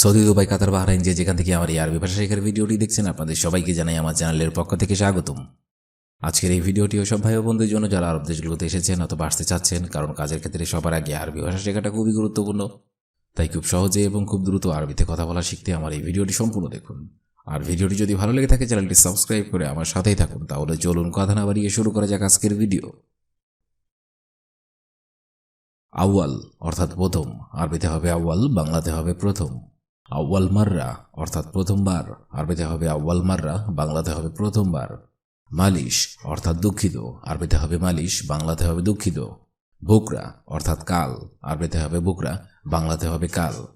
Saudi, Dubai, কাতার, Bahrain, যে যেখান থেকে আমার এই আরবি ভাষা শেখার ভিডিওটি দেখছেন, আপনাদের সবাইকে জানাই আমার চ্যানেলের পক্ষ থেকে স্বাগতম। আজকের এই ভিডিওটিও সব ভাই ও বন্ধুদের জন্য যারা আরব দেশগুলোতে এসেছেন অথবা আসতে চাচ্ছেন, কারণ কাজের ক্ষেত্রে সবার আগে আরবি ভাষা শেখাটা খুবই গুরুত্বপূর্ণ। তাই খুব সহজে এবং খুব দ্রুত আরবিতে কথা বলা শিখতে আমার এই ভিডিওটি সম্পূর্ণ দেখুন। আর ভিডিওটি যদি ভালো লেগে থাকে, চ্যানেলটি সাবস্ক্রাইব করে আমার সাথেই থাকুন। তাহলে চলুন কথা না বাড়িয়ে শুরু করা যাক আজকের ভিডিও। আউয়াল অর্থাৎ প্রথম। আরবিতে হবে আউয়াল, বাংলাতে হবে প্রথম। আউয়াল মাররা, অর্থাৎ প্রথমবার। আরবিতে হবে আউয়াল মাররা, বাংলাতে হবে প্রথমবার। মালিশ, অর্থাৎ দুঃখিত। আরবিতে হবে মালিশ, বাংলাতে হবে দুঃখিত। বুকরা, অর্থাৎ কাল। আরবিতে হবে বুকরা, বাংলাতে হবে কাল।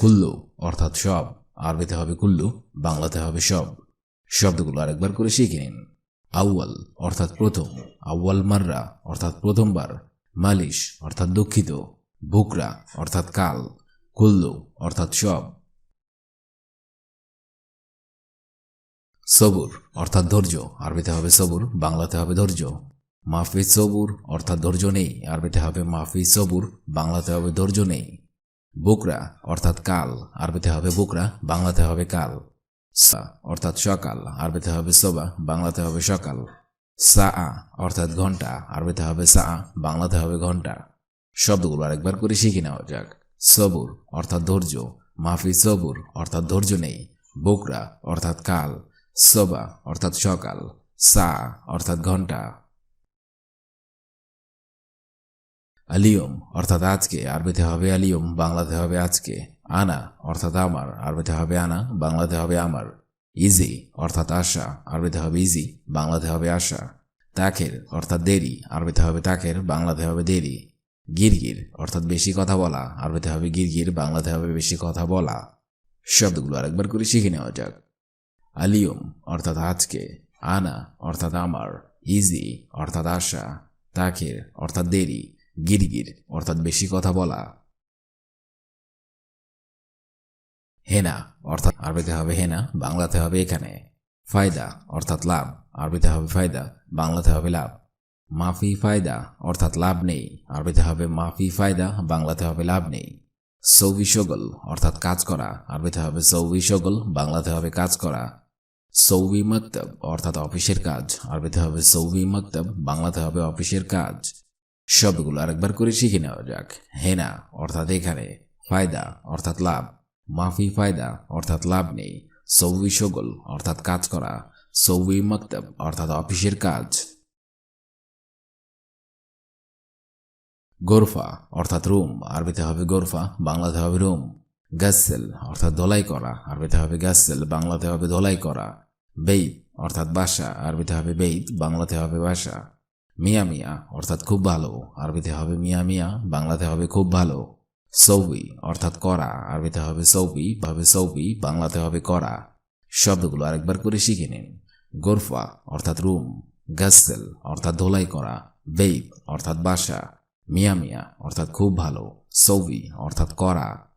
কুল্লু, অর্থাৎ সব। আরবিতে হবে কুল্লু, বাংলাতে হবে সব। শব্দগুলো আরেকবার করে শিখে নিন। আউয়াল, অর্থাৎ প্রথম। আউয়াল মাররা, অর্থাৎ প্রথমবার। মালিশ, অর্থাৎ দুঃখিত। বুকরা, অর্থাৎ কাল। কুল্লু, অর্থাৎ সব। সবুর, অর্থাৎ ধৈর্য। আরবিতে হবে সবুর, বাংলাতে হবে ধৈর্য। মাহফিজ সবুর, অর্থাৎ ধৈর্য নেই। আরবিতে হবে মাহফিজ সবুর, বাংলাতে হবে ধৈর্য নেই। বুকরা, অর্থাৎ কাল। আরবিতে হবে বুকরা, বাংলাতে হবে কাল। সা, অর্থাৎ সকাল। আরবিতে হবে সোবা, বাংলাতে হবে সকাল। সা, আ, অর্থাৎ ঘণ্টা। আরবিতে হবে সা বাংলাতে হবে ঘণ্টা। শব্দগুলো আরেকবার করে শিখে নেওয়া যাক। সবুর, অর্থাৎ ধৈর্য। মাহফিজ সবুর, অর্থাৎ ধৈর্য নেই। বোকরা, অর্থাৎ কাল। সোবা, অর্থাৎ সকাল, সা, অর্থাৎ ঘণ্টা। আলিয়ম, অর্থাৎ আজকে, আরবিতে হবে আলিয়ম, বাংলাতে হবে আজকে। আনা, অর্থাৎ আমার, আরবিতে হবে আনা, বাংলাতে হবে আমার। ইজি, অর্থাৎ আশা, আরবিতে হবে ইজি, বাংলাতে হবে আশা। তাকের, অর্থাৎ দেরি, আরবিতে হবে তাকের, বাংলাতে হবে দেরি। গিরগির, অর্থাৎ বেশি কথা বলা, আরবিতে হবে গিরগির, বাংলাতে হবে বেশি কথা বলা। শব্দগুলো আরেকবার করে শিখে নেওয়া যাক। আলিয়ম অর্থাৎ আজকে আনা অর্থাৎ আমার ইজি অর্থাৎ আশা তাকের অর্থাৎ দেরি, গিরগির, অর্থাৎ বেশি কথা বলা। হেনা অর্থাৎ আরবিতে হবে হেনা বাংলাতে হবে এখানে। ফায়দা অর্থাৎ লাভ, আরবিতে হবে ফায়দা বাংলাতে হবে লাভ। মাফি ফায়দা অর্থাৎ লাভ নেই, আরবিতে হবে মাফি ফায়দা বাংলাতে হবে লাভ নেই। সৌবি সগল অর্থাৎ কাজ করা, আরবিতে হবে সৌবি সগল বাংলাতে হবে কাজ করা। সৌবি মক্তব, অর্থাৎ অফিসের কাজ। আরবিতে হবে সৌবি মক্তব, বাংলাতে হবে অফিসের কাজ। সবগুলো আরেকবার করে শিখে নেওয়া যাক। হেনা, অর্থাৎ এখানে। ফায়দা, অর্থাৎ লাভ। মাফি ফায়দা, অর্থাৎ লাভ নেই। সৌবি সগল, অর্থাৎ কাজ করা। সৌবি মক্তব, অর্থাৎ অফিসের কাজ। গোরফা, অর্থাৎ রুম। আরবিতে হবে গোরফা, বাংলাতে হবে রুম। গ্যাসেল অর্থাৎ ধোলাই করা, আরবিতে হবে গ্যাসেল বাংলাতে হবে ধোলাই করা। বেইত, অর্থাৎ বাসা, আরবিতে হবে বেইত, বাংলাতে হবে বাসা। মিয়া মিয়া, অর্থাৎ খুব ভালো, আরবিতে হবে মিয়া মিয়া, বাংলাতে হবে খুব ভালো। সৌবি, অর্থাৎ করা, আরবিতে হবে সৌবি, ভাবে সৌবি, বাংলাতে হবে করা। শব্দগুলো আরেকবার করে শিখে নিন। গোরফা, অর্থাৎ রুম। গ্যাসেল অর্থাৎ ধোলাই করা। বেইত, অর্থাৎ বাসা। মিয়া মিয়া, অর্থাৎ খুব ভালো। সৌবি, অর্থাৎ করা।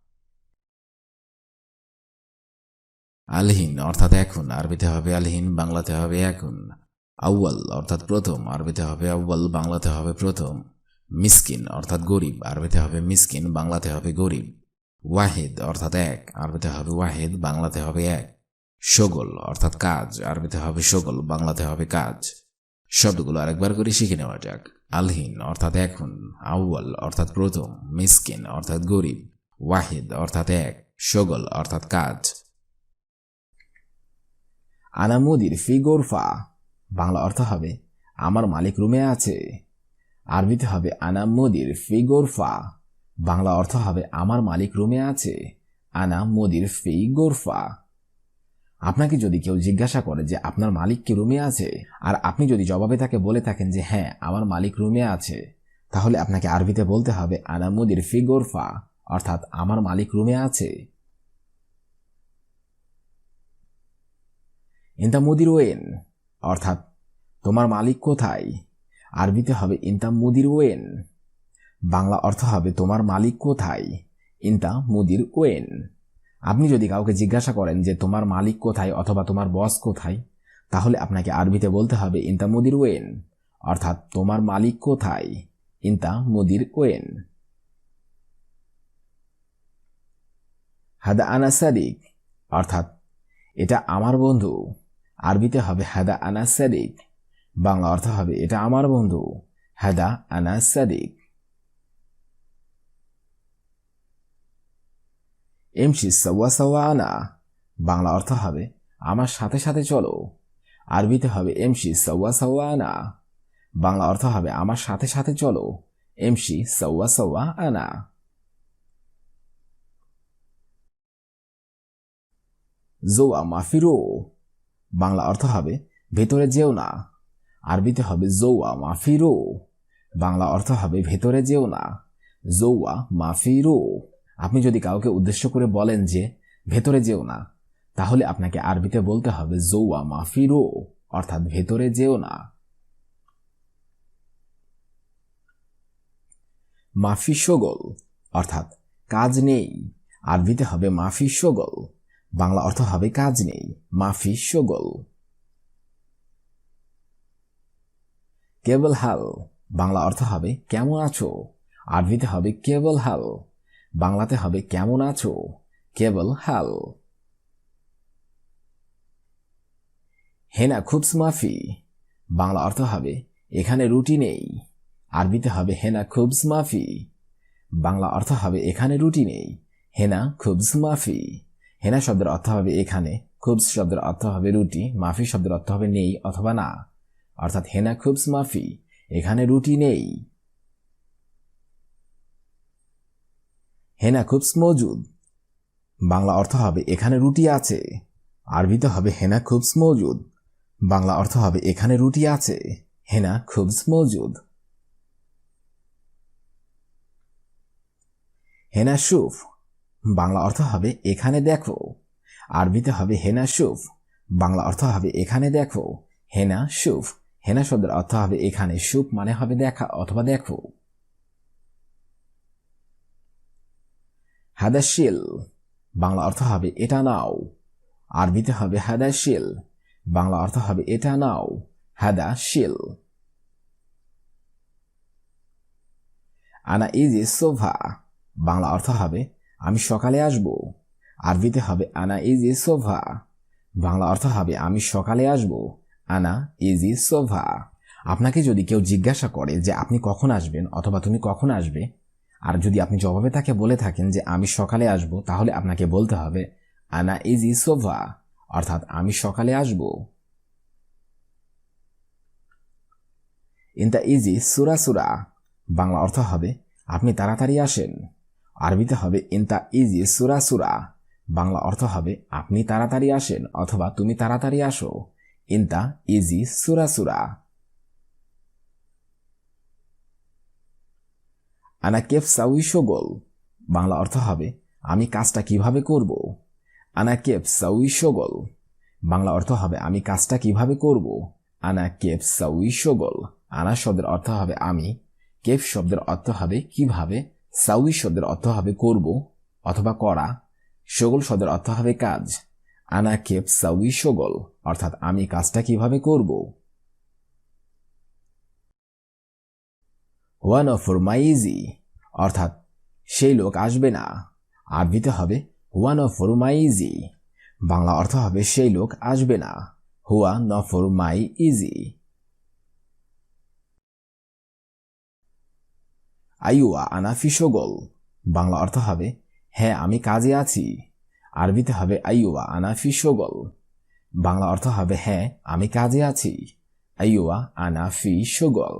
আলহিন, অর্থাৎ এখন। আরবিতে হবে আলহিন, বাংলাতে হবে এখন। আউয়াল, অর্থাৎ প্রথম। আরবিতে হবে আউয়াল, বাংলাতে হবে প্রথম। মিসকিন, অর্থাৎ গরিব। আরবিতে হবে মিসকিন, বাংলাতে হবে গরিব। ওয়াহিদ, অর্থাৎ এক। আরবিতে হবে ওয়াহিদ, বাংলাতে হবে এক। সগল, অর্থাৎ কাজ। আরবিতে হবে সগল, বাংলাতে হবে কাজ। শব্দগুলো আরেকবার করে শিখে নেওয়া যাক। আলহিন, অর্থাৎ এখন। আউয়াল, অর্থাৎ প্রথম। মিসকিন, অর্থাৎ গরিব। ওয়াহিদ, অর্থাৎ এক। সগল, অর্থাৎ কাজ। আনামুদির ফি গোরফা। বাংলা অর্থ হবে, আমার মালিক রুমে আছে। আরবিতে হবে আনা মুদির ফি বাংলা অর্থ হবে, আমার মালিক রুমে আছে। আনা মুদির ফি গোরফা। আপনাকে যদি কেউ জিজ্ঞাসা করে যে আপনার মালিক কি রুমে আছে, আর আপনি যদি জবাবে তাকে বলে থাকেন যে হ্যাঁ আমার মালিক রুমে আছে, তাহলে আপনাকে আরবিতে বলতে হবে আনা মুদির ফি গোরফা। অর্থাৎ, আমার মালিক রুমে আছে। ইন্তা মুদির ওয়েন অর্থাৎ তোমার মালিক কোথায়? আরবিতে হবে ইন্তা মুদির ওয়েন বাংলা অর্থ হবে তোমার মালিক কোথায়? ইন্তা মুদির ওয়েন আপনি যদি কাউকে জিজ্ঞাসা করেন যে তোমার মালিক কোথায় অথবা তোমার বস কোথায়, তাহলে আপনাকে আরবিতে বলতে হবে ইন্তা মুদির ওয়েন অর্থাৎ তোমার মালিক কোথায়? ইন্তা মুদির ওয়েন হাদা আনা সাদিক, অর্থাৎ এটা আমার বন্ধু। আরবিতে হবে, হাদা আনা সাদিক। বাংলা অর্থ হবে, এটা আমার বন্ধু। হাদা আনা সাদিক। এমসি সওয়া সওয়া আনা। বাংলা অর্থ হবে, আমার সাথে সাথে চলো। আরবিতে হবে এমসি সওয়া সওয়া আনা। বাংলা অর্থ হবে, আমার সাথে সাথে চলো। এমসি সওয়া সওয়া আনা। জোয়া মাফিরো। বাংলা অর্থ হবে ভেতরে যেও না। আরবিতে হবে জৌয়া মাফিরো। বাংলা অর্থ হবে ভেতরে যেও না। জৌয়া মাফিরো। আপনি যদি কাউকে উদ্দেশ্য করে বলেন যে ভেতরে যেও না, তাহলে আপনাকে আরবিতে বলতে হবে জৌয়া মাফিরো, অর্থাৎ ভেতরে যেও না। মাফি সগল অর্থাৎ কাজ নেই। আরবিতে হবে মাফি সগল বাংলা অর্থ হবে কাজ নেই, মাফি সগল। কেবল হাল, বাংলা অর্থ হবে কেমন আছো? আরবিতে হবে কেবল হাল, বাংলাতে হবে কেমন আছো? কেবল হাল। হেনা খুবস মাফি, বাংলা অর্থ হবে এখানে রুটি নেই, আরবিতে হবে হেনা খুবস মাফি, বাংলা অর্থ হবে এখানে রুটি নেই, হেনা খুবস মাফি। হেনা শব্দের অর্থ হবে এখানে, খুবস শব্দের অর্থ হবে রুটি, মাফি শব্দের অর্থ হবে নেই অথবা না। অর্থাৎ হেনা খুবস মাফি, এখানে রুটি নেই। হেনা খুবস মজুদ, বাংলা অর্থ হবে এখানে রুটি আছে। আরবিতে হবে হেনা খুবস মজুদ, বাংলা অর্থ হবে এখানে রুটি আছে। হেনা খুবস মজুদ। হেনা সুফ বাংলা অর্থ হবে এখানে দেখো। আরবিতে হবে হেনা সুফ বাংলা অর্থ হবে এখানে দেখো। হেনা সুফ হেনা শব্দের অর্থ হবে এখানে সুপ মানে হবে দেখা অথবা দেখো। হাদাশিল বাংলা অর্থ হবে এটা নাও। আরবিতে হবে হাদাশিল বাংলা অর্থ হবে এটা নাও। হাদা শিল আনা ইজি সোভা বাংলা অর্থ হবে আমি সকালে আসব। আরবিতে হবে, আনা ইজি সোভা। বাংলা অর্থ হবে, আমি সকালে আসব। আনা ইজি সোভা। আপনাকে যদি কেউ জিজ্ঞাসা করে যে, আপনি কখন আসবেন? অথবা, তুমি কখন আসবে? আর যদি আপনি জবাবে তাকে বলে থাকেন যে, আমি সকালে আসব, তাহলে আপনাকে বলতে হবে, আনা ইজি সোভা। অর্থাৎ, আমি সকালে আসব। ইনতা ইজি সুরা সুরা। বাংলা অর্থ হবে, আপনি তাড়াতাড়ি আসেন। আরবিতে হবে ইনতা ইজি, সুরা সুরা। বাংলা অর্থ হবে, আপনি তাড়াতাড়ি আসেন অথবা তুমি তাড়াতাড়ি আসো। ইনতা ইজি, সুরা সুরা। আনা কেফ সাউই শোগল বাংলা অর্থ হবে, আমি কাজটা কীভাবে করব? আনা কেফ সাউই শোগল বাংলা অর্থ হবে, আমি কাজটা কীভাবে করব? আনা কেফ সাউই শোগল আনা শব্দের অর্থ হবে, আমি। কেফ শব্দের অর্থ হবে, কীভাবে? সাউই শব্দের অর্থ হবে করব অথবা করা শোগল শব্দের অর্থ হবে কাজ। আনা কেপ সাউই শোগল অর্থাৎ আমি কাজটা কীভাবে করব? ওয়ান অফর মাইজি অর্থাৎ সেই লোক আসবে না। আরবিতে হবে হুয়া নফর মাইজি বাংলা অর্থ হবে সেই লোক আসবে না। হুয়া নফর মাই ইজি আইওয়া আনাফি শোগল বাংলা অর্থ হবে হ্যাঁ আমি কাজে আছি। আরবিতে হবে আইওয়া আনাফি শোগল বাংলা অর্থ হবে হ্যাঁ আমি কাজে আছি। আইওয়া আনাফি শোগল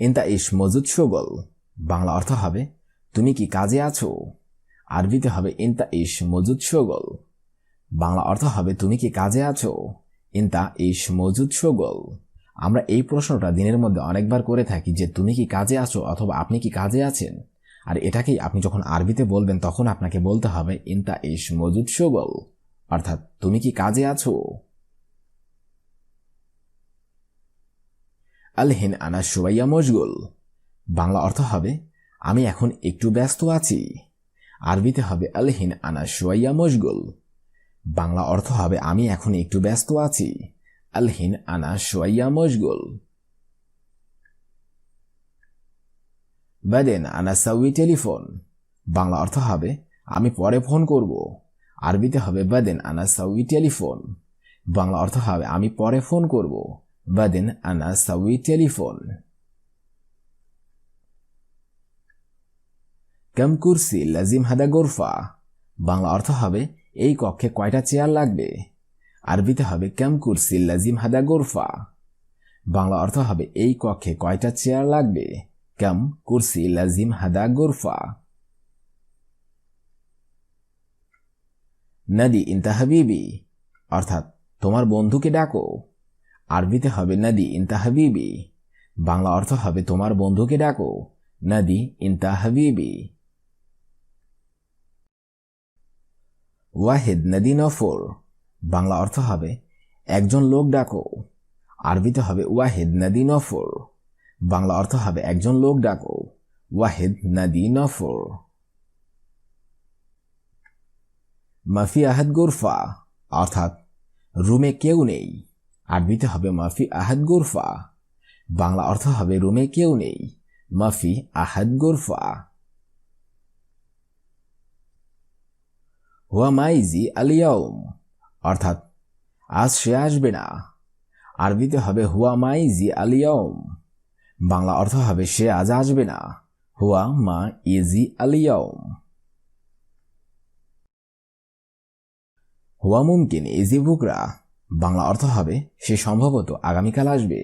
ইন্তা ইস মজুদ শোগল বাংলা অর্থ হবে, তুমি কি কাজে আছো? আরবিতে হবে ইন্তা ইস মজুদ শোগল বাংলা অর্থ হবে, তুমি কি কাজে আছো? ইন্তা ইস মজুদ শোগল আমরা এই প্রশ্নটা দিনের মধ্যে অনেকবার করে থাকি যে তুমি কি কাজে আছো অথবা আপনি কি কাজে আছেন? আর এটাকেই আপনি যখন আরবিতে বলবেন, তখন আপনাকে বলতে হবে, ইন্তা ইস মজুদ শোগল অর্থাৎ, তুমি কি কাজে আছো? আলহিন আনা সুবাইয়া মশগুল। বাংলা অর্থ হবে, আমি এখন একটু ব্যস্ত আছি। আরবিতে হবে আলহিন আনা সুয়াইয়া মশগুল। বাংলা অর্থ হবে, আমি এখন একটু ব্যস্ত আছি। আলহিন আনা সুয়াইয়া মশগুল। বাদেন আনা সাউই টেলিফোন। বাংলা অর্থ হবে, আমি পরে ফোন করব। আরবিতে হবে, বাদেন আনা সাউই টেলিফোন। বাংলা অর্থ হবে, আমি পরে ফোন করব। বাদেন আনা সাউই টেলিফোন। কম কুরসি, লাজিম হাদা গোরফা। বাংলা অর্থ হবে, এই কক্ষে কয়টা চেয়ার লাগবে? আরবিতে হবে কম কুরসি লাজিম হাদা গোরফা। বাংলা অর্থ হবে এই কক্ষে কয়টা চেয়ার লাগবে? কম কুরসি লাজিম হাদা গোরফা। নদী ইন্তা হাবিবি। অর্থাৎ, তোমার বন্ধুকে ডাকো। আরবিতে হবে নদী ইন্তা হাবিবি। বাংলা অর্থ হবে তোমার বন্ধুকে ডাকো। নদী ইন্তা হাবিবি। ওয়াহিদ, নদী নফর। বাংলা অর্থ হবে, একজন লোক ডাকো। আরবিতে হবে, ওয়াহিদ নদী নফর। বাংলা অর্থ হবে, একজন লোক ডাকো। ওয়াহিদ নদী নফর। মাফি আহাদ গোরফা। অর্থাৎ, রুমে কেউ নেই। আরবিতে হবে, মাফি আহাদ গোরফা। বাংলা অর্থ হবে, রুমে কেউ নেই। মাফি আহাদ গোরফা। হুয়া মাইজি আলিয়াউম অর্থাৎ, আজ সে আসবে না। আরবিতে হবে, হুয়া মাই জি আলিয়ম বাংলা অর্থ হবে, সে আজ আসবে না। হুয়া মা ইজি আলিয়ম হুয়া মুমকিন ইজি বুকরা। বাংলা অর্থ হবে, সে সম্ভবত আগামীকাল আসবে।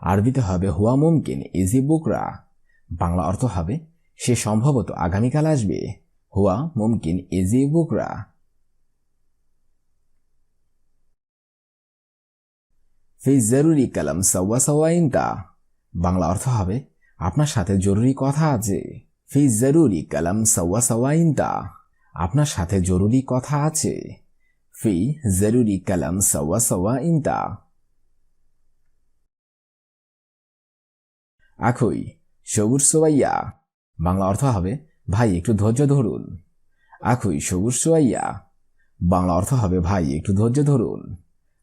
আরবিতে হবে, হুয়া মুমকিন ইজি বুকরা। বাংলা অর্থ হবে, সে সম্ভবত আগামীকাল আসবে। হুয়া মুমকিন ইজি বুকরা। ফি জরুরি কালাম সাওয়া সাওয়া ইনতা বাংলা অর্থ হবে, আপনার সাথে জরুরি কথা আছে। ফি জরুরি কালাম সাওয়া সাওয়া ইনতা আপনার সাথে জরুরি কথা আছে। ফি জরুরি কালাম সাওয়া সাওয়া ইনতা আখই সবুজ সোয়াইয়া, বাংলা অর্থ হবে, ভাই একটু ধৈর্য ধরুন। আখুই সবুজ সোয়াইয়া, বাংলা অর্থ হবে, ভাই একটু ধৈর্য ধরুন।